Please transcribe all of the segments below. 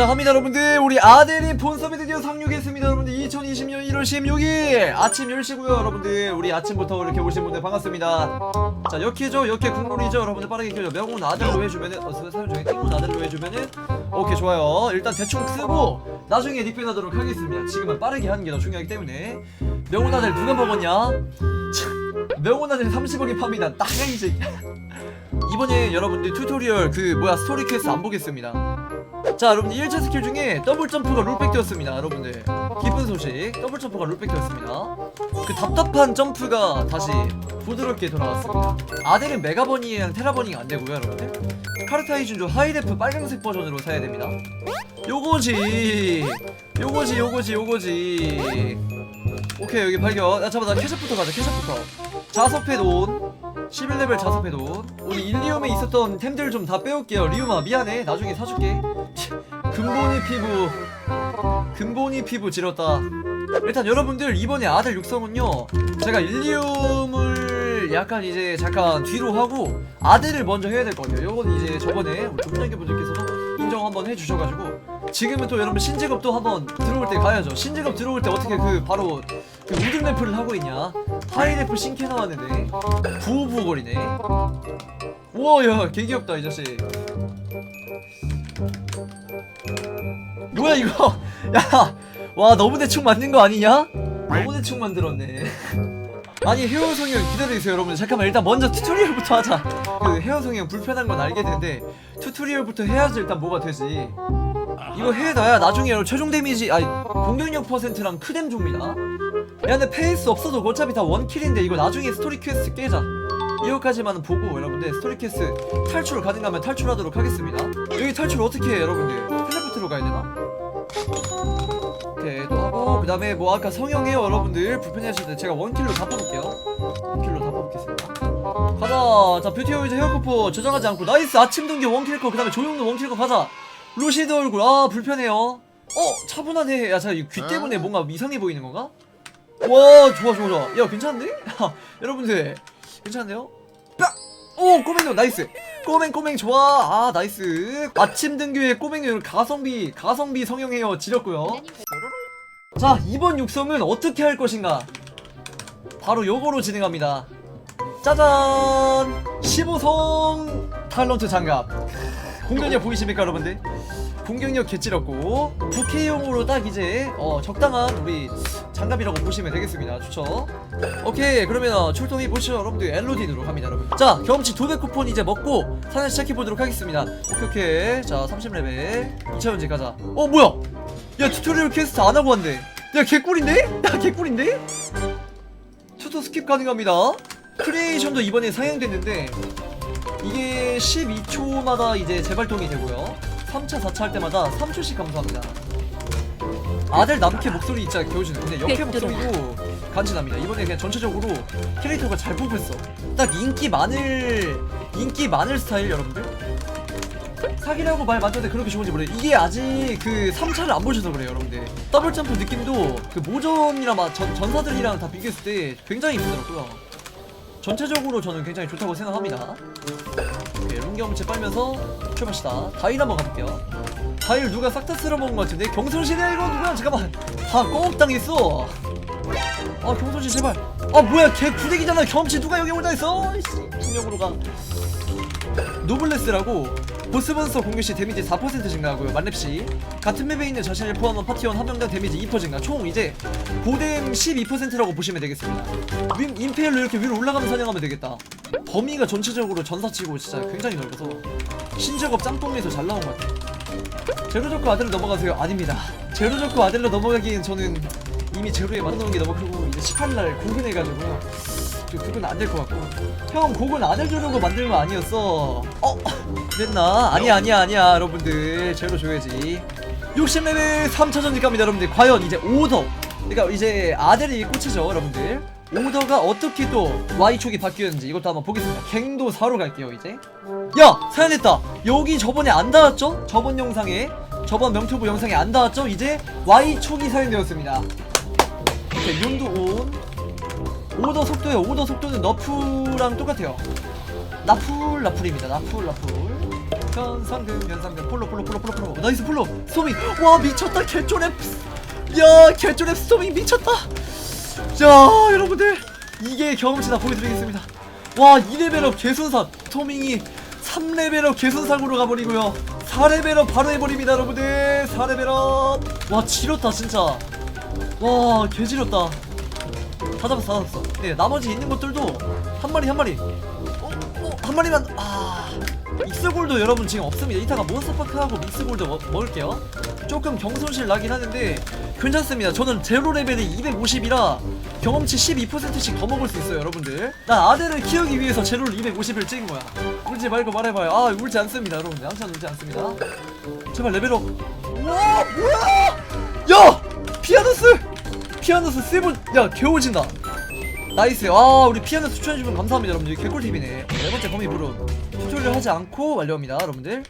자 갑니다 여러분들. 우리 아델이 본섭이 드디어 상륙했습니다 여러분들. 2020년 1월 16일 아침 10시고요 여러분들. 우리 아침부터 이렇게 오신 분들 반갑습니다. 자 역해죠? 역해 국룰이죠? 여러분들 빠르게 켜죠 명운 아델로 해주면은 어 사용 중에 띵운 아델로 해주면은 오케이 좋아요. 일단 대충 쓰고 나중에 닉변하도록 하겠습니다. 지금은 빠르게 하는 게 더 중요하기 때문에. 명운 아델 누가 먹었냐? 참, 명운 아델 30억이 팝니다. 땅이 새 이번에 여러분들 튜토리얼 그 뭐야 스토리 퀘스트 안 보겠습니다 자 여러분들 1차 스킬 중에 더블 점프가 롤백 되었습니다 여러분들. 기쁜 소식. 더블 점프가 롤백 되었습니다. 그 답답한 점프가 다시 부드럽게 돌아왔습니다. 아델은 메가버닝이랑 테라버닝이 안되고요 여러분들. 카르타이준조 하이데프 빨간색 버전으로 사야 됩니다. 요거지! 요거지 요거지 요거지. 오케이 여기 발견. 야 잠깐만 나 캐셔부터 가자 캐셔부터. 자석패 돈 11레벨 자석패 돈 우리 일리움에 있었던 템들 좀 다 빼올게요. 리움아 미안해. 나중에 사줄게. 근본이 피부. 근본이 피부 지렸다. 일단 여러분들 이번에 아들 육성은요 제가 일리움을 약간 이제 잠깐 뒤로 하고 아들을 먼저 해야 될 것 같아요. 요건 이제 저번에 조민혁 분들께서도 인정 한번 해주셔가지고 지금은 또 여러분 신직업도 한번 들어올 때 가야죠. 신직업 들어올 때 어떻게 그 바로 그 우등 래프를 하고 있냐 하이래프 신캐 나왔는데. 부부거리네. 우와 야 개 귀엽다 이 자식. 뭐야 이거? 야와 너무 대충 만든 거 아니냐? 너무 대충 만들었네. 아니 헤어 성형 기다려주세요 여러분 잠깐만 일단 먼저 튜토리얼부터 하자. 그 헤어 성형 불편한 건 알겠는데 튜토리얼부터 해야지 일단 뭐가 되지? 이거 해놔야 나중에 여러분 최종 데미지 아니 공격력 퍼센트랑 크뎀 줍니다 야 근데 페이스 없어도 어차피 다 원킬인데 이거 나중에 스토리 퀘스트 깨자. 이거까지만 보고 여러분들 스토리 퀘스트 탈출 가능하면 탈출하도록 하겠습니다. 여기 탈출 어떻게 해 여러분들? 텔레포트로 가야 되나? 오케이 또 하고 그 다음에 뭐 아까 성형해요 여러분들. 불편해하실 때 제가 원킬로 다 뽑을게요. 원킬로 다 뽑겠습니다. 가자! 자 뷰티 오이즈 헤어커프 저장하지 않고. 나이스! 아침 등교 원킬커 그 다음에 조용도 원킬커 가자. 루시드 얼굴. 아 불편해요. 어 차분하네. 야자귀 때문에 뭔가 이상해 보이는 건가? 와 좋아 좋아 좋아. 야 괜찮은데? 여러분들 괜찮네요? 빡! 오 꼬맹이 나이스. 꼬맹 꼬맹 좋아. 아 나이스. 아침 등교에 꼬맹이 가성비 가성비 성형해요. 지렸고요. 자 이번 육성은 어떻게 할 것인가? 바로 요거로 진행합니다. 짜잔! 15성 탈런트 장갑. 공격력 보이십니까 여러분들 공격력 개찌렸고 부캐용으로 딱 이제 어, 적당한 우리 장갑이라고 보시면 되겠습니다. 좋죠 오케이 그러면 출동해 보시죠 여러분들. 엘로딘으로 갑니다 여러분. 자 경험치 도배 쿠폰 이제 먹고 사냥 시작해 보도록 하겠습니다. 오케이 오케이. 자 30레벨. 2차원지 가자. 어 뭐야? 야 튜토리얼 퀘스트 안 하고 왔네. 야 개꿀인데? 야 개꿀인데? 튜토 스킵 가능합니다. 크리에이션도 이번에 상향됐는데 이게 12초마다 이제 재발동이 되고요 3차 4차 할 때마다 3초씩 감소합니다. 아들 남캐 목소리 있잖아 겨우시는 근데 역캐 목소리도 간지납니다. 이번에 그냥 전체적으로 캐릭터가 잘 뽑혔어. 딱 인기 많을 인기 많을 스타일 여러분들? 사기라고 말 많던데 그렇게 좋은지 모르겠어요 이게 아직 그 3차를 안 보셔서 그래요 여러분들. 더블 점프 느낌도 그 모전이랑 막 전, 전사들이랑 다 비교했을 때 굉장히 부드럽고요. 전체적으로 저는 굉장히 좋다고 생각합니다 오케이 룬경험치 빨면서 출발시다. 다일 한번 가볼게요. 다일 누가 싹 다 쓸어먹은 것 같은데? 경선시대 이거 누가 잠깐만. 다꽁 당했어. 아 경선시 제발. 아 뭐야 걔 구대기잖아. 경험치 누가 여기 혼자 있어? 이씨 중력으로 가. 노블레스라고 보스몬스터 공격시 데미지 4% 증가하고요. 만렙시 같은 맵에 있는 자신을 포함한 파티원 한 명당 데미지 2% 증가. 총 이제 보뎀 12%라고 보시면 되겠습니다. 윈, 임페일로 이렇게 위로 올라가면 사냥하면 되겠다. 범위가 전체적으로 전사치고 진짜 굉장히 넓어서 신작업 짬뽕에서 잘 나온 것 같아요. 제로조크 아들로 넘어가세요. 아닙니다. 제로조크 아들로 넘어가기엔 저는 이미 제로에 만나놓은 게 너무 크고 이제 18날 구근해가지고 저 그건 안될 것 같고. 형 곡은 아들 주려고 만든 거 아니었어. 어? 그랬나? 아니야. 아니야 아니야 여러분들. 제로 줘야지. 60레벨 3차전지 갑니다 여러분들. 과연 이제 오더. 그러니까 이제 아들이 꽂히죠 여러분들. 오더가 어떻게 또 Y촉이 바뀌었는지 이것도 한번 보겠습니다. 갱도 4로 갈게요 이제. 야 사연했다. 여기 저번에 안 닿았죠? 저번 영상에 저번 명투브 영상에 안 닿았죠? 이제 Y촉이 사연되었습니다. 오케이 윤도 온 오더 속도요 오더 속도는 너프랑 똑같아요. 나풀 나풀입니다. 나풀 나풀. 현상금 현상금 폴로 폴로 폴로 폴로 폴로. 나이스 폴로. 스토밍 와 미쳤다. 개쪼랩 야 개쪼랩 스토밍 미쳤다. 자 여러분들. 이게 경험치 다. 보여드리겠습니다. 와 2레벨업 개순삭 스토밍이 3레벨업 개순삭으로 가버리고요. 4레벨업 바로 해버립니다 여러분들. 4레벨업. 와 지렸다 진짜. 와 개지렸다 다 잡았어 다 잡았어. 네 나머지 있는 것들도 한 마리 한 마리. 어? 어? 한 마리만 아 믹스골도 여러분 지금 없습니다. 이따가 몬스터파크하고 믹스골도 먹, 먹을게요. 조금 경손실 나긴 하는데 괜찮습니다. 저는 제로 레벨이 250이라 경험치 12%씩 더 먹을 수 있어요 여러분들. 난 아대를 키우기 위해서 제로를 250을 찍은 거야. 울지 말고 말해봐요. 아 울지 않습니다 여러분들. 양천 울지 않습니다. 제발 레벨업. 와 뭐야! 야! 피아노스 피아노스 세븐 야 개오진다. 나이스. 아 우리 피아노스 추천해주면 감사합니다 여러분들. 개꿀팁이네. 네 번째 거미 부름 튜토리얼 하지 않고 완료합니다 여러분들.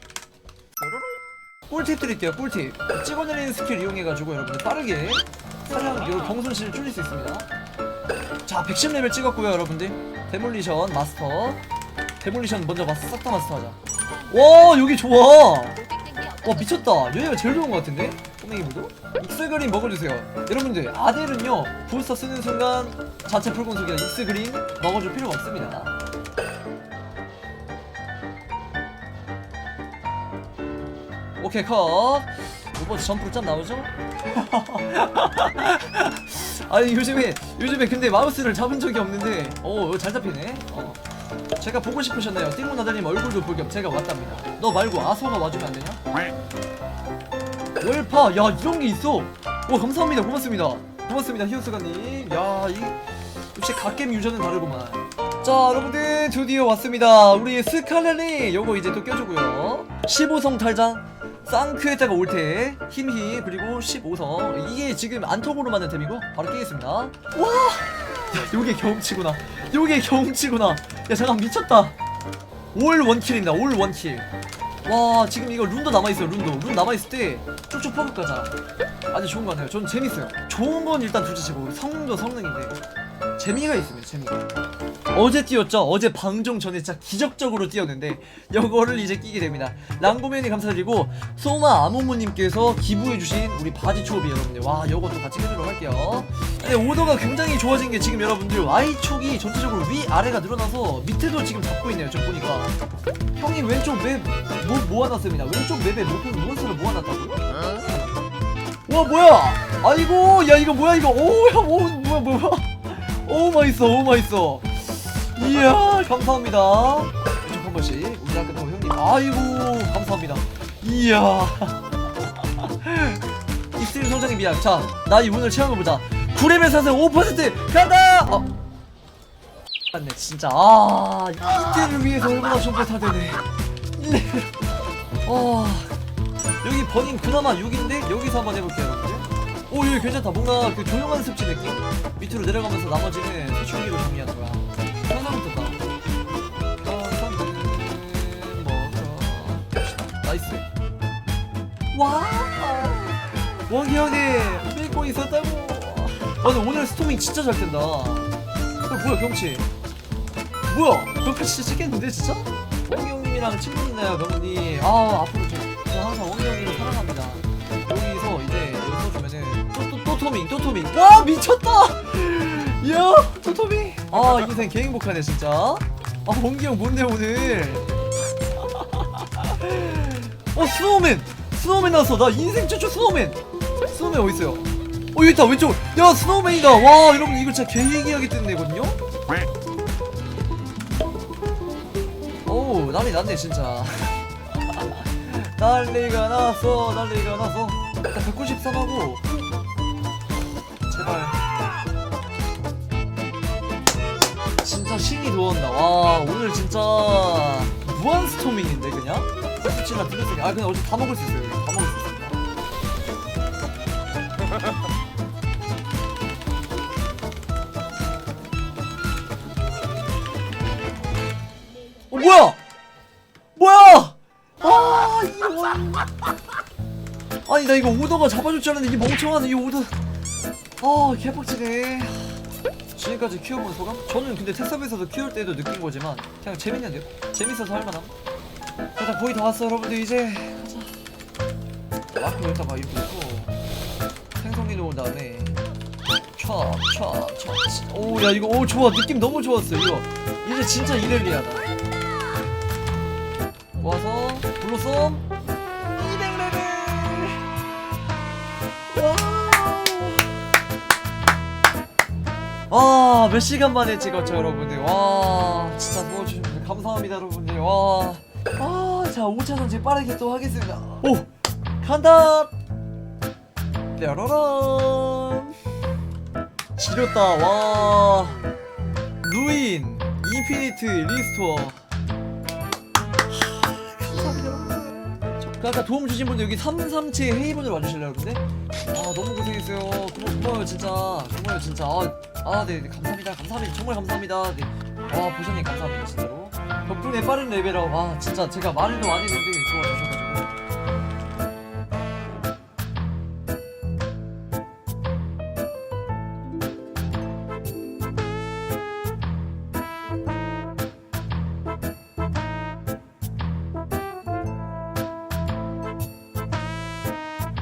꿀팁 드릴게요 꿀팁. 찍어내리는 스킬 이용해가지고 여러분들 빠르게 사냥 요 경손실을 줄일 수 있습니다. 자 110레벨 찍었고요 여러분들. 데몰리션 마스터. 데몰리션 먼저 마스 싹다 마스터하자. 와 여기 좋아. 와 미쳤다. 여기가 제일 좋은 것 같은데 무도 익스그린 먹어주세요 여러분들 아델은요 부스터 쓰는 순간 자체 풀공속이나 익스그린 먹어줄 필요가 없습니다 오케이 컷 로봇 점프로 짠 나오죠? 아니 요즘에 요즘에 근데 마우스를 잡은 적이 없는데 어잘 잡히네 어. 제가 보고 싶으셨나요? 띵모나다님 얼굴도 볼겸 제가 왔답니다 너 말고 아소가 와주면 안 되냐? 월파. 야 이런 게 있어. 와 감사합니다. 고맙습니다. 고맙습니다 히오스가님. 야이 역시 갓겜 유저는 다르구만. 자 여러분들 드디어 왔습니다. 우리 스칼렛이 요거 이제 또 껴주고요. 15성 탈장 쌍크에다가 올테 힘히 그리고 15성. 이게 지금 안톡으로 만든 템이고 바로 끼겠습니다. 와! 야, 요게 경험치구나. 요게 경험치구나. 야 잠깐 미쳤다. 올 원킬입니다. 올 원킬 와 지금 이거 룬도 남아있어요 룬도. 룬 남아있을 때 쭉쭉 퍼붓 가자 아주 좋은 것 같아요. 전 재밌어요. 좋은 건 일단 둘째치고 성능도 성능인데 재미가 있습니다 재미가 어제 뛰었죠? 어제 방송 전에 진짜 기적적으로 뛰었는데 이거를 이제 끼게 됩니다. 랑고맨이 감사드리고 소마 아모모님께서 기부해주신 우리 바지 초비 여러분들. 와 이것도 같이 해주도록 할게요. 근데 오더가 굉장히 좋아진 게 지금 여러분들 Y촉이 전체적으로 위아래가 늘어나서 밑에도 지금 잡고 있네요. 저 보니까. 형이 왼쪽 맵 뭐, 모아놨습니다. 왼쪽 맵에 목표 몬스터를 모아놨다고요? 와 뭐야? 아이고 야 이거 뭐야 이거? 오야 오 뭐야 뭐야? 오 맛있어 오 맛있어 이야. 감사합니다. 왼쪽 한 번씩 우리 아까 또 형님. 아이고 감사합니다. 이야. 입술 성장의 미학 자나 이 오늘 체험해보자. 9레벨 사서 5% 간다! 어. 맞네 진짜. 아 이때를 위해서 얼마나 타되네 1레벨 아 여기 버닝 그나마 6인데 여기서 한번 해볼게요 여러분들. 오 여기 괜찮다. 뭔가 그 조용한 습지 느낌? 밑으로 내려가면서 나머지는 사춘기로 정리하는 거야 먹어 갑시다 나이스. 와! 원기 형님 믿고 있었다고. 아 근데 오늘 스토밍 진짜 잘 된다. 어 뭐야 경치? 뭐야? 경치 진짜 찍겠는데 진짜? 원기 형님이랑 친분있나요 명훈이 아 앞으로 저, 저 항상 원기 형님을 사랑합니다. 여기서 이제 여기 써주면은 또, 또, 또 토밍 또 토밍. 와 미쳤다 또 토밍 아 인생 개 행복하네 진짜. 아 원기 형 뭔데 오늘? 어 스노우맨. 스노우맨 나왔어. 나 인생 최초 스노우맨. 스노우맨 어딨어요? 어 여기 있다 왼쪽. 야 스노우맨이다. 와 여러분 이거 진짜 개 희귀하게 뜨는 애거든요? 오 난리 났네 진짜. 난리가 났어 난리가 났어. 일단 193하고. 제발 신이 도원다 와 오늘 진짜 무한 스토밍인데 그냥? 수치나 빌렸으니 아 근데 어제 다 먹을 수 있어요. 이거. 다 먹을 수 있습니다 어 뭐야? 뭐야? 아 이거 아니 나 이거 오더가 잡아줄 줄 알았는데 이 멍청한 이 오더. 아 개빡치네 지금까지 키워본 소감? 저는 근데 테스업에서도 키울 때도 느낀 거지만 그냥 재밌는데요? 재밌어서 할만함 일단 거의 다 왔어 여러분들. 이제 가자. 마크 일단 막 이렇게 놓고. 생성기를 온 다음에 촥촥촥 오야 이거 오 좋아. 느낌 너무 좋았어 이거. 이제 진짜 이렐리아다. 모아서 불러썸 몇 시간 만에 찍었죠, 여러분들. 와, 진짜 도와주신 분들 감사합니다, 여러분들. 와. 아, 자, 5차선 제 빠르게 또 하겠습니다. 오! 간다! 뾰로롱! 지렸다, 와. 루인, 인피니트, 리스토어. 하, 감사합니다, 여러분들. 저, 그 아까 도움 주신 분들 여기 337 헤이븐으로 와주실래요, 여러분들? 아 너무 고생했어요. 고마, 고마워요 진짜. 고마워요 진짜. 아, 아 네, 네 감사합니다. 감사합니다. 정말 감사합니다. 네. 아 보셔님 감사합니다 진짜로. 덕분에 빠른 레벨업. 아 진짜 제가 말도 안 했는데